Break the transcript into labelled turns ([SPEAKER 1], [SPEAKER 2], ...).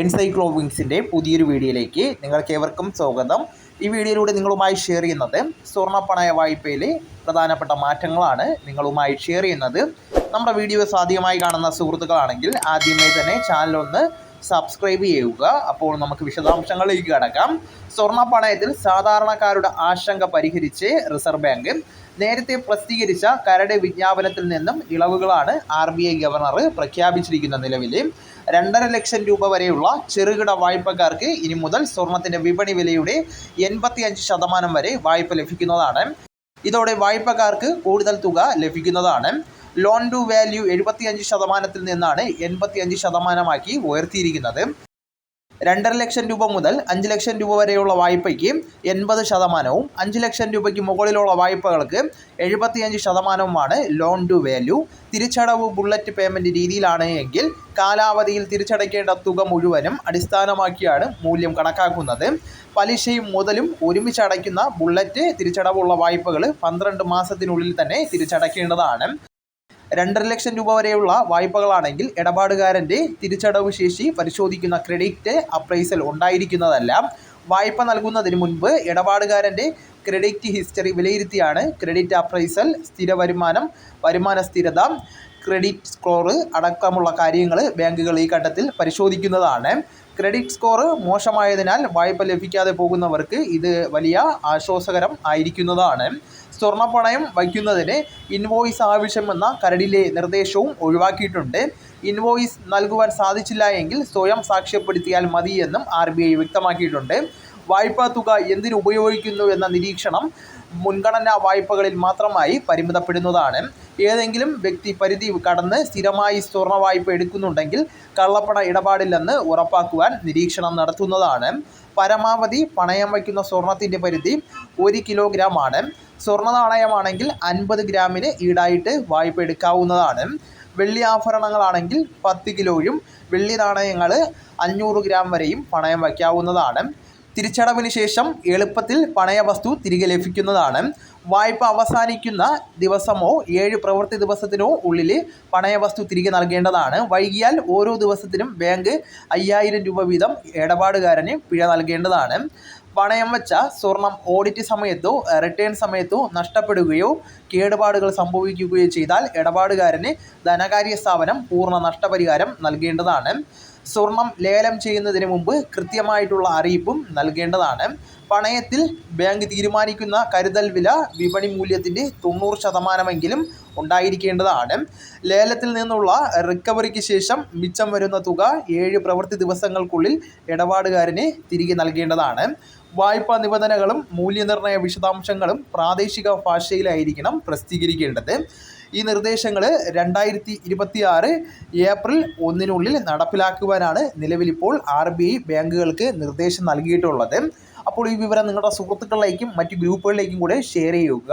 [SPEAKER 1] എൻസൈക്ലോവിങ്സിന്റെ പുതിയൊരു വീഡിയോയിലേക്ക് നിങ്ങൾക്ക് ഏവർക്കും സ്വാഗതം. ഈ വീഡിയോയിലൂടെ നിങ്ങളുമായി ഷെയർ ചെയ്യുന്നത് സ്വർണ പണയ വായ്പയിലെ പ്രധാനപ്പെട്ട മാറ്റങ്ങളാണ് നിങ്ങളുമായി ഷെയർ ചെയ്യുന്നത്. നമ്മുടെ വീഡിയോസ് ആദ്യമായി കാണുന്ന സുഹൃത്തുക്കളാണെങ്കിൽ ആദ്യമേ തന്നെ ചാനലൊന്ന് സബ്സ്ക്രൈബ് ചെയ്യുക. അപ്പോൾ നമുക്ക് വിശദാംശങ്ങളിലേക്ക് കടക്കാം. സ്വർണ പണയത്തിൽ സാധാരണക്കാരുടെ ആശങ്ക പരിഹരിച്ച് റിസർവ് ബാങ്ക് നേരത്തെ പ്രസിദ്ധീകരിച്ച കരട് വിജ്ഞാപനത്തിൽ നിന്നും ഇളവുകളാണ് ആർ ബി ഐ ഗവർണർ പ്രഖ്യാപിച്ചിരിക്കുന്ന നിലവിൽ. രണ്ടര ലക്ഷം രൂപ വരെയുള്ള ചെറുകിട വായ്പക്കാർക്ക് ഇനി മുതൽ സ്വർണത്തിന്റെ വിപണി വിലയുടെ എൺപത്തി അഞ്ച് ശതമാനം വരെ വായ്പ ലഭിക്കുന്നതാണ്. ഇതോടെ വായ്പക്കാർക്ക് കൂടുതൽ തുക ലഭിക്കുന്നതാണ്. ലോൺ ടു വാല്യൂ എഴുപത്തിയഞ്ച് ശതമാനത്തിൽ നിന്നാണ് എൺപത്തിയഞ്ച് ശതമാനമാക്കി ഉയർത്തിയിരിക്കുന്നത്. രണ്ടര ലക്ഷം രൂപ മുതൽ അഞ്ച് ലക്ഷം രൂപ വരെയുള്ള വായ്പയ്ക്ക് എൺപത് ശതമാനവും അഞ്ച് ലക്ഷം രൂപയ്ക്ക് മുകളിലുള്ള വായ്പകൾക്ക് എഴുപത്തിയഞ്ച് ശതമാനവുമാണ് ലോൺ ടു വാല്യൂ. തിരിച്ചടവ് ബുള്ളറ്റ് പേയ്മെന്റ് രീതിയിലാണ് എങ്കിൽ കാലാവധിയിൽ തിരിച്ചടയ്ക്കേണ്ട തുക മുഴുവനും അടിസ്ഥാനമാക്കിയാണ് മൂല്യം കണക്കാക്കുന്നത്. പലിശയും മുതലും ഒരുമിച്ച് അടയ്ക്കുന്ന ബുള്ളറ്റ് തിരിച്ചടവുള്ള വായ്പകൾ പന്ത്രണ്ട് മാസത്തിനുള്ളിൽ തന്നെ തിരിച്ചടയ്ക്കേണ്ടതാണ്. രണ്ടര ലക്ഷം രൂപ വരെയുള്ള വായ്പകളാണെങ്കിൽ ഇടപാടുകാരന്റെ തിരിച്ചടവ് ശേഷി പരിശോധിക്കുന്ന ക്രെഡിറ്റ് അപ്രൈസൽ ഉണ്ടായിരിക്കുന്നതല്ല. വായ്പ നൽകുന്നതിന് മുൻപ് ഇടപാടുകാരന്റെ ക്രെഡിറ്റ് ഹിസ്റ്ററി വിലയിരുത്തിയാണ് ക്രെഡിറ്റ് അപ്രൈസൽ സ്ഥിര വരുമാനം വരുമാന സ്ഥിരത ക്രെഡിറ്റ് സ്കോർ അടക്കമുള്ള കാര്യങ്ങൾ ബാങ്കുകൾ ഈ ഘട്ടത്തിൽ പരിശോധിക്കുന്നതാണ്. ക്രെഡിറ്റ് സ്കോർ മോശമായതിനാൽ വായ്പ ലഭിക്കാതെ പോകുന്നവർക്ക് ഇത് വലിയ ആശ്വാസകരം ആയിരിക്കുന്നതാണ്. സ്വർണപ്പണയം വയ്ക്കുന്നതിന് ഇൻവോയിസ് ആവശ്യമെന്ന കരടിലെ നിർദ്ദേശവും ഒഴിവാക്കിയിട്ടുണ്ട്. ഇൻവോയിസ് നൽകുവാൻ സാധിച്ചില്ല എങ്കിൽ സ്വയം സാക്ഷ്യപ്പെടുത്തിയാൽ മതിയെന്നും ആർ വ്യക്തമാക്കിയിട്ടുണ്ട്. വായ്പാ തുക എന്തിനു ഉപയോഗിക്കുന്നു എന്ന നിരീക്ഷണം മുൻഗണനാ വായ്പകളിൽ മാത്രമായി പരിമിതപ്പെടുന്നതാണ്. ഏതെങ്കിലും വ്യക്തി പരിധി കടന്ന് സ്ഥിരമായി സ്വർണ വായ്പ എടുക്കുന്നുണ്ടെങ്കിൽ കള്ളപ്പണ ഇടപാടില്ലെന്ന് ഉറപ്പാക്കുവാൻ നിരീക്ഷണം നടത്തുന്നതാണ്. പരമാവധി പണയം വയ്ക്കുന്ന സ്വർണത്തിന്റെ പരിധി ഒരു കിലോഗ്രാം ആണ് സ്വർണ നാണയമാണെങ്കിൽ അൻപത് ഗ്രാമിന് ഈടായിട്ട് വായ്പ എടുക്കാവുന്നതാണ്. വെള്ളി ആഭരണങ്ങളാണെങ്കിൽ പത്ത് കിലോയും വെള്ളി നാണയങ്ങൾ അഞ്ഞൂറ് ഗ്രാം വരെയും പണയം വയ്ക്കാവുന്നതാണ്. തിരിച്ചടവിന് ശേഷം എളുപ്പത്തിൽ പണയ വസ്തു തിരികെ ലഭിക്കുന്നതാണ്. വായ്പ അവസാനിക്കുന്ന ദിവസമോ ഏഴ് പ്രവൃത്തി ദിവസത്തിനോ ഉള്ളിൽ പണയ വസ്തു തിരികെ നൽകേണ്ടതാണ്. വൈകിയാൽ ഓരോ ദിവസത്തിനും ബാങ്ക് അയ്യായിരം രൂപ വീതം ഇടപാടുകാരന് പിഴ നൽകേണ്ടതാണ്. പണയം വെച്ച സ്വർണം ഓഡിറ്റ് സമയത്തോ റിട്ടേൺ സമയത്തോ നഷ്ടപ്പെടുകയോ കേടുപാടുകൾ സംഭവിക്കുകയോ ചെയ്താൽ ഇടപാടുകാരന് ധനകാര്യ സ്ഥാപനം പൂർണ നഷ്ടപരിഹാരം നൽകേണ്ടതാണ്. സ്വർണം ലേലം ചെയ്യുന്നതിന് മുമ്പ് കൃത്യമായിട്ടുള്ള അറിയിപ്പും നൽകേണ്ടതാണ്. പണയത്തിൽ ബാങ്ക് തീരുമാനിക്കുന്ന കരുതൽ വില വിപണി മൂല്യത്തിന്റെ തൊണ്ണൂറ് ശതമാനമെങ്കിലും ഉണ്ടായിരിക്കേണ്ടതാണ്. ലേലത്തിൽ നിന്നുള്ള റിക്കവറിക്ക് ശേഷം മിച്ചം വരുന്ന തുക ഏഴ് പ്രവൃത്തി ദിവസങ്ങൾക്കുള്ളിൽ ഇടപാടുകാരന് തിരികെ നൽകേണ്ടതാണ്. വായ്പാ നിബന്ധനകളും മൂല്യനിർണയ വിശദാംശങ്ങളും പ്രാദേശിക ഭാഷയിലായിരിക്കണം പ്രസിദ്ധീകരിക്കേണ്ടത്. ഈ നിർദ്ദേശങ്ങൾ രണ്ടായിരത്തി ഇരുപത്തി ആറ് ഏപ്രിൽ ഒന്നിനുള്ളിൽ നടപ്പിലാക്കുവാനാണ് നിലവിലിപ്പോൾ ആർ ബി ഐ ബാങ്കുകൾക്ക് നിർദ്ദേശം നൽകിയിട്ടുള്ളത്. അപ്പോൾ ഈ വിവരം നിങ്ങളുടെ സുഹൃത്തുക്കളിലേക്കും മറ്റ് ഗ്രൂപ്പുകളിലേക്കും കൂടെ ഷെയർ ചെയ്യുക.